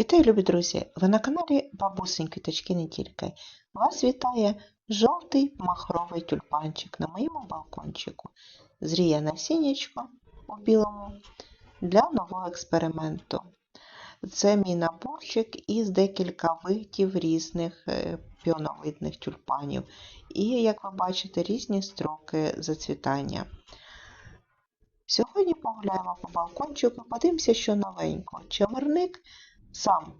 Вітаю, любі друзі! Ви на каналі Бабусень Квіточки не тільки. Вас вітає жовтий махровий тюльпанчик на моєму балкончику. Зріє насіннячко у білому для нового експерименту. Це мій наборчик із декілька видів різних е, піоновидних тюльпанів. І, як ви бачите, різні строки зацвітання. Сьогодні погуляємо по балкончику, подивимося, що новенько. Чимерник сам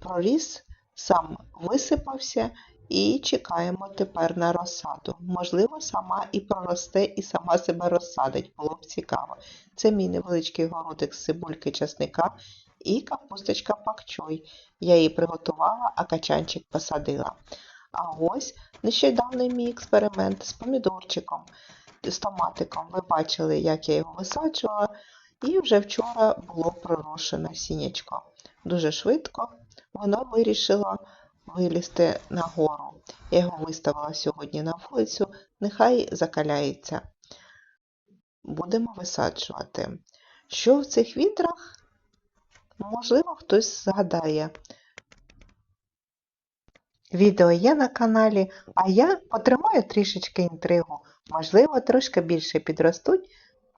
проріс, сам висипався і чекаємо тепер на розсаду. Можливо, сама і проросте, і сама себе розсадить, було б цікаво. Це мій невеличкий городик з цибульки часника і капусточка пакчой. Я її приготувала, а качанчик посадила. А ось нещодавний мій експеримент з помідорчиком, з томатиком. Ви бачили, як я його висаджувала, і вже вчора було пророшено сінечко. Дуже швидко воно вирішило вилізти нагору. Я його виставила сьогодні на вулицю, нехай закаляється. Будемо висаджувати. Що в цих відрах? Можливо, хтось згадає. Відео є на каналі, а я потримаю трішечки інтригу. Можливо, трошки більше підростуть,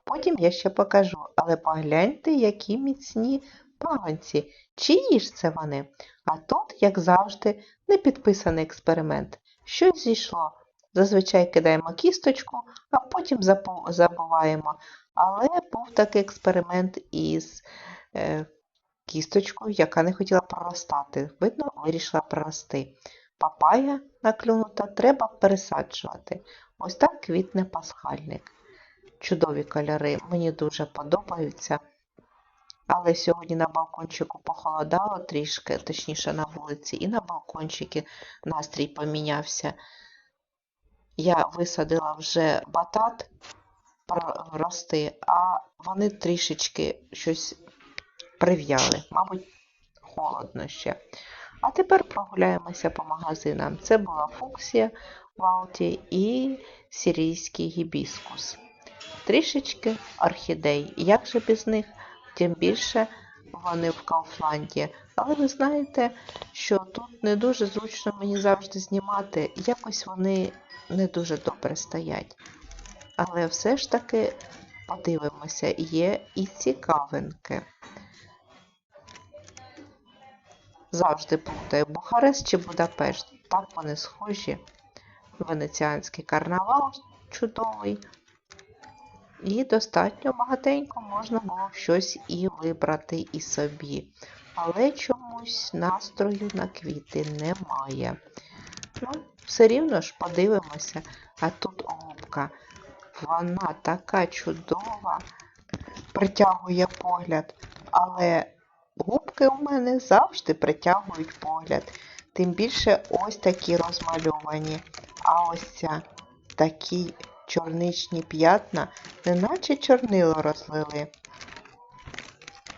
потім я ще покажу. Але погляньте, які міцні пагонці. Чиї ж це вони? А тут, як завжди, непідписаний експеримент. Щось зійшло. Зазвичай кидаємо кісточку, а потім забуваємо. Але був такий експеримент із е, кісточкою, яка не хотіла проростати. Видно, вирішила прорости. Папая наклюнута, треба пересаджувати. Ось так квітне пасхальник. Чудові кольори, мені дуже подобаються. Але сьогодні на балкончику похолодало трішки, точніше на вулиці, і на балкончикі настрій помінявся. Я висадила вже батат рости, а вони трішечки щось прив'яли. Мабуть, холодно ще. А тепер прогуляємося по магазинам. Це була фуксія Валті і сирійський гібіскус. Трішечки орхідей. Як же без них? Тим більше вони в Кауфланді. Але ви знаєте, що тут не дуже зручно мені завжди знімати. Якось вони не дуже добре стоять. Але все ж таки подивимося, є і цікавинки. Завжди плутаю Бухарест чи Будапешт. Так вони схожі. Венеціанський карнавал чудовий. І достатньо багатенько можна було щось і вибрати і собі. Але чомусь настрою на квіти немає. Ну, все рівно ж подивимося, а тут голубка. Вона така чудова, притягує погляд, але губки у мене завжди притягують погляд. Тим більше ось такі розмальовані. А ось ця такі чорничні п'ятна, неначе чорнило розлили.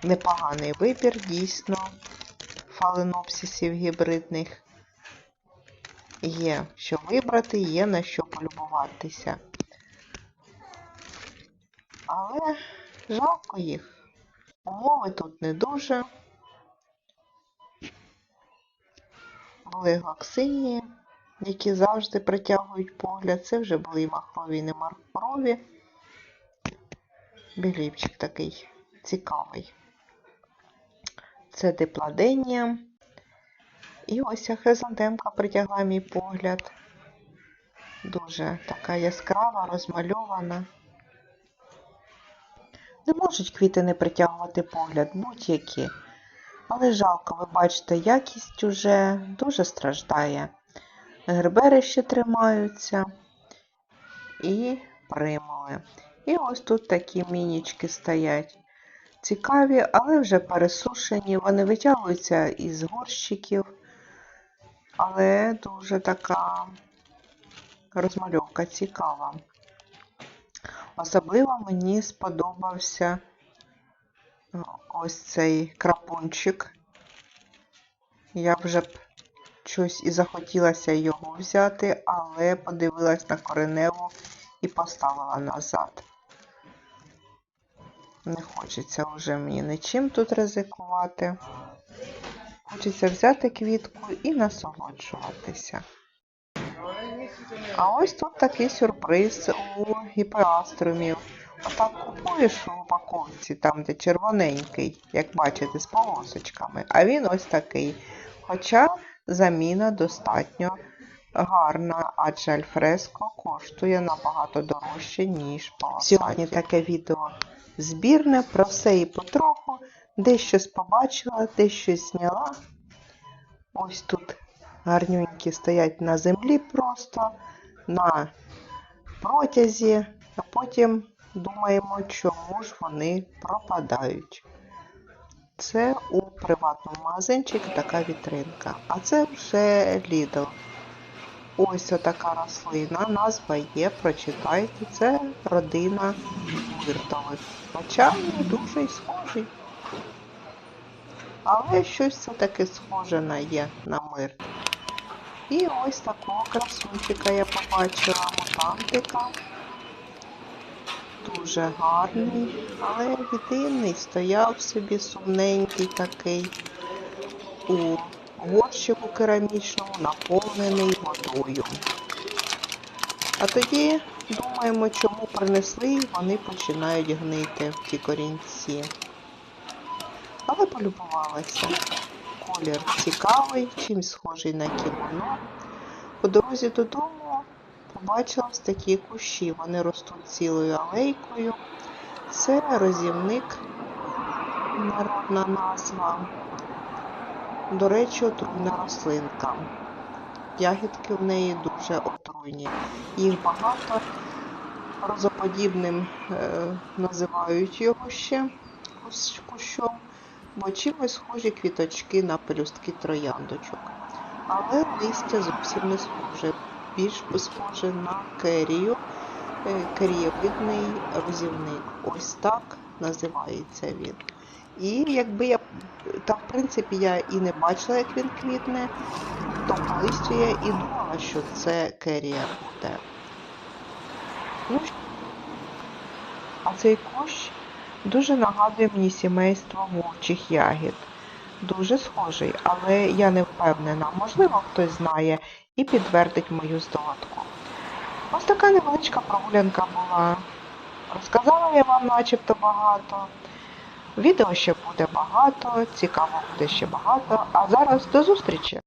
Непоганий вибір, дійсно, фаленопсисів гібридних. Є що вибрати, є на що полюбуватися. Але жалко їх. Умови тут не дуже. Були глаксинії які завжди притягують погляд. Це вже були і махрові, і не махрові. Біліпчик такий цікавий. Це дипладенія. І ось хризантемка притягла мій погляд. Дуже така яскрава, розмальована. Не можуть квіти не притягувати погляд, будь-які. Але жалко, ви бачите, якість уже дуже страждає гербери ще тримаються і примули. І ось тут такі мінічки стоять. Цікаві, але вже пересушені. Вони витягуються із горщиків, але дуже така розмальовка цікава. Особливо мені сподобався ось цей крапунчик. Я вже б щось і захотілося його взяти, але подивилась на кореневу і поставила назад. Не хочеться вже мені нічим тут ризикувати. Хочеться взяти квітку і насолоджуватися. А ось тут такий сюрприз у гіпеаструмів. Отак купуєш у упаковці, там де червоненький, як бачите, з полосочками. А він ось такий. Хоча заміна достатньо гарна, адже альфреско коштує набагато дорожче, ніж паласаті. Сьогодні таке відео збірне, про все і потроху. Дещо побачила, дещо зняла. Ось тут гарнюнькі стоять на землі просто, на протязі, а потім думаємо, чому ж вони пропадають. Це у приватному магазинчику така вітринка. А це вже Lidl. Ось отака рослина, назва є, прочитайте. Це родина миртових. Хоча не дуже схожий. Але щось все-таки схоже на є на мир. І ось такого красунчика я побачила мутантика. Дуже гарний, але єдиний стояв собі сумненький такий у горщику керамічному, наповнений водою. А тоді думаємо, чому принесли, і вони починають гнити в ті корінці. Але полюбувалася. Колір цікавий, чимсь схожий на кімоно. По дорозі додому побачила такі кущі. Вони ростуть цілою алейкою. Це розівник, народна назва. До речі, отруйна рослинка. Ягідки в неї дуже отруйні. Їх багато розоподібним е, називають його ще кущом, бо чимось схожі квіточки на пелюстки трояндочок. Але листя зовсім не схоже. Більш схоже на керію, е, керієвидний розівник. Ось так називається він. І якби я та в принципі я і не бачила, як він квітне, то листю я і думала, що це керія буде. Ну, а цей кущ дуже нагадує мені сімейство вовчих ягід. Дуже схожий, але я не впевнена. Можливо, хтось знає і підтвердить мою здогадку. Ось така невеличка прогулянка була. Розказала я вам начебто багато. Відео ще буде багато, цікаво буде ще багато. А зараз до зустрічі!